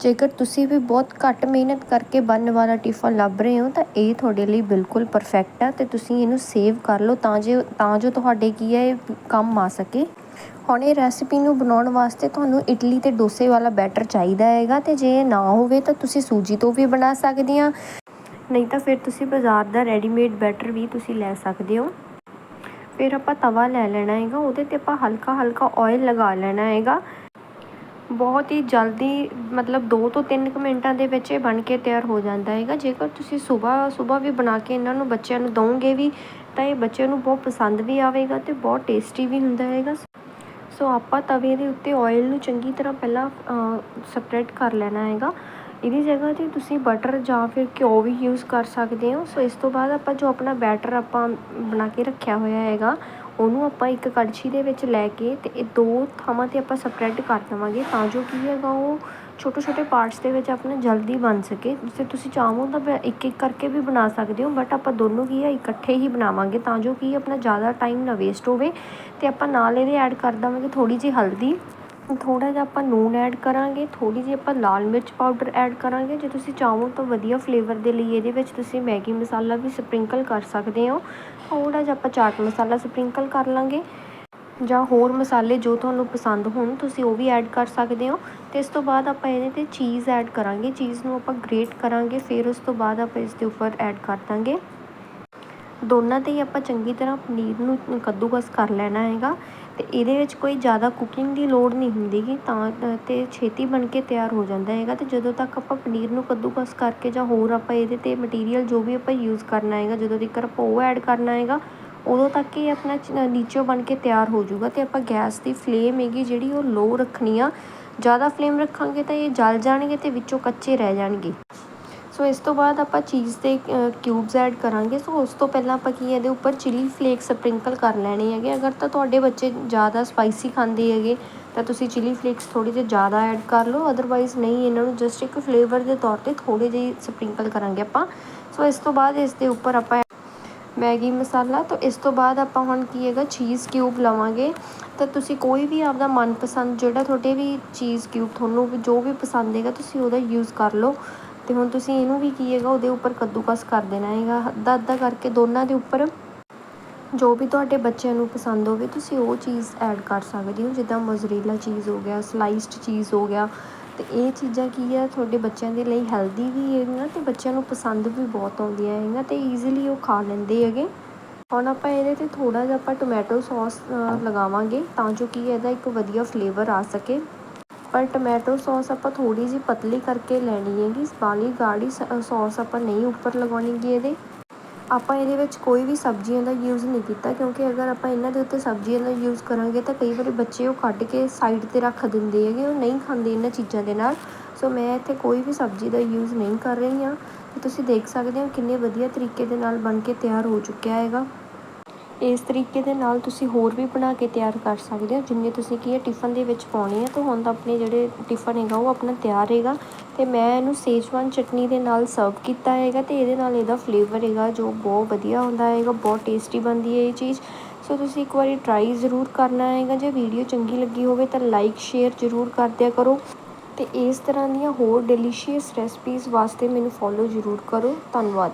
ਜੇਕਰ ਤੁਸੀਂ ਵੀ ਬਹੁਤ ਘੱਟ ਮਿਹਨਤ ਕਰਕੇ ਬਣਨ ਵਾਲਾ ਟਿਫਨ ਲੱਭ ਰਹੇ ਹੋ, ਤਾਂ ਇਹ ਤੁਹਾਡੇ ਲਈ ਬਿਲਕੁਲ ਪਰਫੈਕਟ ਆ ਤੇ ਤੁਸੀਂ ਇਹਨੂੰ ਸੇਵ ਕਰ ਲਓ ਤਾਂ ਜੇ, ਤਾਂ ਜੋ ਤੁਹਾਡੇ ਕੀ ਹੈ ਕੰਮ ਆ ਸਕੇ। ਹੁਣ ਇਹ ਰੈਸਿਪੀ ਨੂੰ ਬਣਾਉਣ ਵਾਸਤੇ ਤੁਹਾਨੂੰ ਇਡਲੀ ਤੇ ਡੋਸੇ ਵਾਲਾ ਬੈਟਰ ਚਾਹੀਦਾ ਹੈਗਾ ਤੇ ਜੇ ਨਾ ਹੋਵੇ ਤਾਂ ਤੁਸੀਂ ਸੂਜੀ ਤੋਂ ਵੀ ਬਣਾ ਸਕਦੇ ਆ। ਨਹੀਂ ਤਾਂ ਫਿਰ ਤੁਸੀਂ ਬਾਜ਼ਾਰ ਦਾ ਰੈਡੀਮੇਡ ਬੈਟਰ ਵੀ ਤੁਸੀਂ ਲੈ ਸਕਦੇ ਹੋ। ਫਿਰ ਆਪਾਂ ਤਵਾ ਲੈ ਲੈਣਾ ਹੈਗਾ, ਉਹਦੇ ਤੇ ਆਪਾਂ ਹਲਕਾ ਹਲਕਾ ਆਇਲ ਲਗਾ ਲੈਣਾ ਹੈਗਾ। ਬਹੁਤ ਹੀ ਜਲਦੀ, ਮਤਲਬ ਦੋ ਤੋਂ ਤਿੰਨ ਕੁ ਮਿੰਟਾਂ ਦੇ ਵਿੱਚ ਇਹ ਬਣ ਕੇ ਤਿਆਰ ਹੋ ਜਾਂਦਾ ਹੈਗਾ। ਜੇਕਰ ਤੁਸੀਂ ਸਵੇਰ ਸਵੇਰ ਵੀ ਬਣਾ ਕੇ ਇਹਨਾਂ ਨੂੰ ਬੱਚਿਆਂ ਨੂੰ ਦਵੋਗੇ ਵੀ, ਤਾਂ ਇਹ ਬੱਚਿਆਂ ਨੂੰ ਬਹੁਤ ਪਸੰਦ ਵੀ ਆਵੇਗਾ ਅਤੇ ਬਹੁਤ ਟੇਸਟੀ ਵੀ ਹੁੰਦਾ ਹੈਗਾ। ਸੋ ਆਪਾਂ ਤਵੇ ਦੇ ਉੱਤੇ ਆਇਲ ਨੂੰ ਚੰਗੀ ਤਰ੍ਹਾਂ ਪਹਿਲਾਂ ਸਪਰੈਡ ਕਰ ਲੈਣਾ ਹੈਗਾ। ਇਹਦੀ ਜਗ੍ਹਾ 'ਤੇ ਤੁਸੀਂ ਬਟਰ ਜਾਂ ਫਿਰ ਘਿਓ ਵੀ ਯੂਜ਼ ਕਰ ਸਕਦੇ ਹੋ। ਸੋ ਇਸ ਤੋਂ ਬਾਅਦ ਆਪਾਂ ਜੋ ਆਪਣਾ ਬੈਟਰ ਆਪਾਂ ਬਣਾ ਕੇ ਰੱਖਿਆ ਹੋਇਆ ਹੈਗਾ ਉਹਨੂੰ ਆਪਾਂ ਇੱਕ ਕੜਛੀ ਦੇ ਵਿੱਚ ਲੈ ਕੇ ਅਤੇ ਇਹ ਦੋ ਥਾਵਾਂ 'ਤੇ ਆਪਾਂ ਸਪਰੈਡ ਕਰ ਦੇਵਾਂਗੇ ਤਾਂ ਜੋ ਕੀ ਹੈਗਾ ਉਹ ਛੋਟੇ ਛੋਟੇ ਪਾਰਟਸ ਦੇ ਵਿੱਚ ਆਪਣਾ ਜਲਦੀ ਬਣ ਸਕੇ। ਜੇ ਤੁਸੀਂ ਚਾਹੋ ਤਾਂ ਇੱਕ ਇੱਕ ਕਰਕੇ ਵੀ ਬਣਾ ਸਕਦੇ ਹੋ ਬਟ ਆਪਾਂ ਦੋਨੋਂ ਕੀ ਹੈ ਇਕੱਠੇ ਹੀ ਬਣਾਵਾਂਗੇ ਤਾਂ ਜੋ ਕੀ ਆਪਣਾ ਜ਼ਿਆਦਾ ਟਾਈਮ ਨਾ ਵੇਸਟ ਹੋਵੇ ਅਤੇ ਆਪਾਂ ਨਾਲ ਇਹਦੇ ਐਡ ਕਰ ਦੇਵਾਂਗੇ ਥੋੜ੍ਹੀ ਜਿਹੀ ਹਲਦੀ। ਥੋੜ੍ਹਾ ਜਿਹਾ ਆਪਾਂ ਨੂਨ ਐਡ ਕਰਾਂਗੇ, ਥੋੜ੍ਹੀ ਜਿਹੀ ਆਪਾਂ ਲਾਲ ਮਿਰਚ ਪਾਊਡਰ ਐਡ ਕਰਾਂਗੇ, ਜੇ ਤੁਸੀਂ ਚਾਹੋ ਤਾਂ ਵਧੀਆ ਫਲੇਵਰ ਦੇ ਲਈ ਇਹਦੇ ਵਿੱਚ ਤੁਸੀਂ ਮੈਗੀ ਮਸਾਲਾ ਵੀ ਸਪ੍ਰਿੰਕਲ ਕਰ ਸਕਦੇ ਹੋ। ਥੋੜ੍ਹਾ ਜਿਹਾ ਆਪਾਂ ਚਾਟ ਮਸਾਲਾ ਸਪ੍ਰਿੰਕਲ ਕਰ ਲਾਂਗੇ। ਜਾਂ ਹੋਰ ਮਸਾਲੇ ਜੋ ਤੁਹਾਨੂੰ ਪਸੰਦ ਹੋਣ, ਤੁਸੀਂ ਉਹ ਵੀ ਐਡ ਕਰ ਸਕਦੇ ਹੋ। ਤੇ ਇਸ ਤੋਂ ਬਾਅਦ ਆਪਾਂ ਇਹਦੇ ਤੇ ਚੀਜ਼ ਐਡ ਕਰਾਂਗੇ। ਚੀਜ਼ ਨੂੰ ਆਪਾਂ ਗ੍ਰੇਟ ਕਰਾਂਗੇ, ਫਿਰ ਉਸ ਤੋਂ ਬਾਅਦ ਆਪਾਂ ਇਸ ਦੇ ਉੱਪਰ ਐਡ ਕਰ ਦਾਂਗੇ। ਦੋਨਾਂ ਤੇ ਹੀ ਆਪਾਂ ਚੰਗੀ ਤਰ੍ਹਾਂ ਪਨੀਰ ਨੂੰ ਕੱਦੂਕਸ ਕਰ ਲੈਣਾ ਹੈਗਾ। ਅਤੇ ਇਹਦੇ ਵਿੱਚ ਕੋਈ ਜ਼ਿਆਦਾ ਕੁਕਿੰਗ ਦੀ ਲੋੜ ਨਹੀਂ ਹੁੰਦੀਗੀ ਤਾਂ ਤੇ ਛੇਤੀ ਬਣ ਕੇ ਤਿਆਰ ਹੋ ਜਾਂਦਾ ਹੈਗਾ ਅਤੇ ਜਦੋਂ ਤੱਕ ਆਪਾਂ ਪਨੀਰ ਨੂੰ ਕੱਦੂਕਸ ਕਰਕੇ ਜਾਂ ਹੋਰ ਆਪਾਂ ਇਹਦੇ ਤੇ ਮਟੀਰੀਅਲ ਜੋ ਵੀ ਆਪਾਂ ਯੂਜ਼ ਕਰਨਾ ਹੈਗਾ, ਜਦੋਂ ਤੱਕ ਆਪਾਂ ਉਹ ਐਡ ਕਰਨਾ ਹੈਗਾ, ਉਦੋਂ ਤੱਕ ਇਹ ਆਪਣਾ ਨੀਚੋਂ ਬਣ ਕੇ ਤਿਆਰ ਹੋ ਜਾਊਗਾ ਅਤੇ ਆਪਾਂ ਗੈਸ ਦੀ ਫਲੇਮ ਹੈਗੀ ਜਿਹੜੀ ਉਹ ਲੋਅ ਰੱਖਣੀ ਆ, ਜ਼ਿਆਦਾ ਫਲੇਮ ਰੱਖਾਂਗੇ ਤਾਂ ਇਹ ਜਲ ਜਾਣਗੇ ਅਤੇ ਵਿੱਚੋਂ ਕੱਚੇ ਰਹਿ ਜਾਣਗੇ। ਸੋ ਇਸ ਤੋਂ ਬਾਅਦ ਆਪਾਂ ਚੀਜ਼ ਦੇ ਕਿਊਬਸ ਐਡ ਕਰਾਂਗੇ। ਸੋ ਉਸ ਤੋਂ ਪਹਿਲਾਂ ਆਪਾਂ ਕੀ ਇਹਦੇ ਉੱਪਰ ਚਿਲੀ ਫਲੇਕਸ ਸਪ੍ਰਿੰਕਲ ਕਰ ਲੈਣੇ ਹੈਗੇ। ਅਗਰ ਤਾਂ ਤੁਹਾਡੇ ਬੱਚੇ ਜ਼ਿਆਦਾ ਸਪਾਈਸੀ ਖਾਂਦੇ ਹੈਗੇ, ਤਾਂ ਤੁਸੀਂ ਚਿਲੀ ਫਲੇਕਸ ਥੋੜੀ ਜਿਹੀ ਜ਼ਿਆਦਾ ਐਡ ਕਰ ਲਓ। ਅਦਰਵਾਈਜ਼ ਨਹੀਂ, ਇਹਨਾਂ ਨੂੰ ਜਸਟ ਇੱਕ ਫਲੇਵਰ ਦੇ ਤੌਰ ਤੇ ਥੋੜੇ ਜਿਹੀ ਸਪ੍ਰਿੰਕਲ ਕਰਾਂਗੇ ਆਪਾਂ। ਸੋ ਇਸ ਤੋਂ ਬਾਅਦ ਇਸ ਦੇ ਉੱਪਰ ਆਪਾਂ ਮੈਗੀ ਮਸਾਲਾ। ਤਾਂ ਇਸ ਤੋਂ ਬਾਅਦ ਆਪਾਂ ਹੁਣ ਕੀ ਹੈਗਾ ਚੀਜ਼ ਕਿਊਬ ਲਵਾਂਗੇ। ਤਾਂ ਤੁਸੀਂ ਕੋਈ ਵੀ ਆਪਦਾ ਮਨਪਸੰਦ ਜਿਹੜਾ ਤੁਹਾਡੇ ਵੀ ਚੀਜ਼ ਕਿਊਬ ਤੁਹਾਨੂੰ ਜੋ ਵੀ ਪਸੰਦ ਹੈਗਾ, ਤੁਸੀਂ ਉਹਦਾ ਯੂਜ਼ ਕਰ ਲਓ। ਤੇ ਹੁਣ ਤੁਸੀਂ ਇਹਨੂੰ ਵੀ ਕੀ ਹੈਗਾ, ਉਹਦੇ ਉੱਪਰ ਕੱਦੂਕਸ ਕਰ ਦੇਣਾ ਹੈਗਾ। ਅੱਧਾ ਅੱਧਾ ਕਰਕੇ ਦੋਨਾਂ ਦੇ ਉੱਪਰ ਜੋ ਵੀ ਤੁਹਾਡੇ ਬੱਚਿਆਂ ਨੂੰ ਪਸੰਦ ਹੋਵੇ, ਤੁਸੀਂ ਉਹ ਚੀਜ਼ ਐਡ ਕਰ ਸਕਦੇ ਹੋ। ਜਿੱਦਾਂ ਮੋਜ਼ਰੇਲਾ ਚੀਜ਼ ਹੋ ਗਿਆ ਸਲਾਈਸਡ ਚੀਜ਼ ਹੋ ਗਿਆ। ਤੇ ਇਹ ਚੀਜ਼ਾਂ ਕੀ ਆ, ਤੁਹਾਡੇ ਬੱਚਿਆਂ ਦੇ ਲਈ ਹੈਲਦੀ ਵੀ ਹੈਗੀਆਂ ਤੇ ਬੱਚਿਆਂ ਨੂੰ ਪਸੰਦ ਵੀ ਬਹੁਤ ਆਉਂਦੀਆਂ ਹੈਗੀਆਂ ਤੇ ਈਜ਼ੀਲੀ ਉਹ ਖਾ ਲੈਂਦੇ ਹੈਗੇ। ਹੁਣ ਆਪਾਂ ਇਹਦੇ ਤੇ ਥੋੜਾ ਜਿਹਾ ਆਪਾਂ ਟੋਮੈਟੋ ਸੌਸ ਲਗਾਵਾਂਗੇ ਤਾਂ ਜੋ ਕਿ ਇਹਦਾ ਇੱਕ ਵਧੀਆ ਫਲੇਵਰ ਆ ਸਕੇ। ਪਰ ਟੋਮੈਟੋ ਸੌਸ ਆਪਾਂ ਥੋੜੀ ਜਿਹੀ ਪਤਲੀ ਕਰਕੇ ਲੈਣੀ ਹੈਗੀ। ਬਾਲੀ ਗਾੜੀ ਸੌਸ ਆਪਾਂ ਨਹੀਂ ਉੱਪਰ ਲਗਾਉਣੀਗੀ ਇਹਦੇ। ਆਪਾਂ ਇਹਦੇ ਵਿੱਚ ਕੋਈ ਵੀ ਸਬਜ਼ੀਆਂ ਦਾ ਯੂਜ਼ ਨਹੀਂ ਕੀਤਾ ਕਿਉਂਕਿ ਅਗਰ ਆਪਾਂ ਇਹਨਾਂ ਦੇ ਉੱਤੇ ਸਬਜ਼ੀਆਂ ਦਾ ਯੂਜ਼ ਕਰਾਂਗੇ ਤਾਂ ਕਈ ਵਾਰੀ ਬੱਚੇ ਉਹ ਕੱਢ ਕੇ ਸਾਈਡ ਤੇ ਰੱਖ ਦਿੰਦੇ ਹੈਗੇ, ਉਹ ਨਹੀਂ ਖਾਂਦੇ ਇਹਨਾਂ ਚੀਜ਼ਾਂ ਦੇ ਨਾਲ। ਸੋ ਮੈਂ ਇੱਥੇ ਕੋਈ ਵੀ ਸਬਜ਼ੀ ਦਾ ਯੂਜ਼ ਨਹੀਂ ਕਰ ਰਹੀ ਹਾਂ। ਤੇ ਤੁਸੀਂ ਦੇਖ ਸਕਦੇ ਹੋ ਕਿੰਨੇ ਵਧੀਆ ਤਰੀਕੇ ਦੇ ਨਾਲ ਬਣ ਕੇ ਤਿਆਰ ਹੋ ਚੁੱਕਿਆ ਹੈਗਾ। ਇਸ ਤਰੀਕੇ ਦੇ ਨਾਲ ਤੁਸੀਂ ਹੋਰ ਵੀ ਬਣਾ ਕੇ ਤਿਆਰ ਕਰ ਸਕਦੇ ਹੋ। ਜਿੰਨੇ ਤੁਸੀਂ ਕੀ ਹੈ ਟਿਫਨ ਦੇ ਵਿੱਚ ਪਾਉਣੇ ਆ, ਤਾਂ ਹੁਣ ਤਾਂ ਆਪਣੇ ਜਿਹੜੇ ਟਿਫਨ ਹੈਗਾ, ਉਹ ਆਪਣਾ ਤਿਆਰ ਹੈਗਾ। ਤੇ ਮੈਂ ਇਹਨੂੰ ਸੇਜਵਾਨ ਚਟਨੀ ਦੇ ਨਾਲ ਸਰਵ ਕੀਤਾ ਹੈਗਾ ਤੇ ਇਹਦੇ ਨਾਲ ਇਹਦਾ ਫਲੇਵਰ ਹੈਗਾ ਜੋ ਬਹੁਤ ਵਧੀਆ ਹੁੰਦਾ ਹੈਗਾ, ਬਹੁਤ ਟੇਸਟੀ ਬਣਦੀ ਹੈ ਇਹ ਚੀਜ਼। ਸੋ ਤੁਸੀਂ ਇੱਕ ਵਾਰੀ ਟਰਾਈ ਜ਼ਰੂਰ ਕਰਨਾ ਹੈਗਾ, ਜੇ ਵੀਡੀਓ ਚੰਗੀ ਲੱਗੀ ਹੋਵੇ ਤਾਂ ਲਾਈਕ ਸ਼ੇਅਰ ਜ਼ਰੂਰ ਕਰ ਦਿਆ ਕਰੋ। ਤੇ ਇਸ ਤਰ੍ਹਾਂ ਦੀਆਂ ਹੋਰ ਡਿਲੀਸ਼ੀਅਸ ਰੈਸਪੀਜ਼ ਵਾਸਤੇ ਮੈਨੂੰ ਫੋਲੋ ਜ਼ਰੂਰ ਕਰੋ। ਧੰਨਵਾਦ।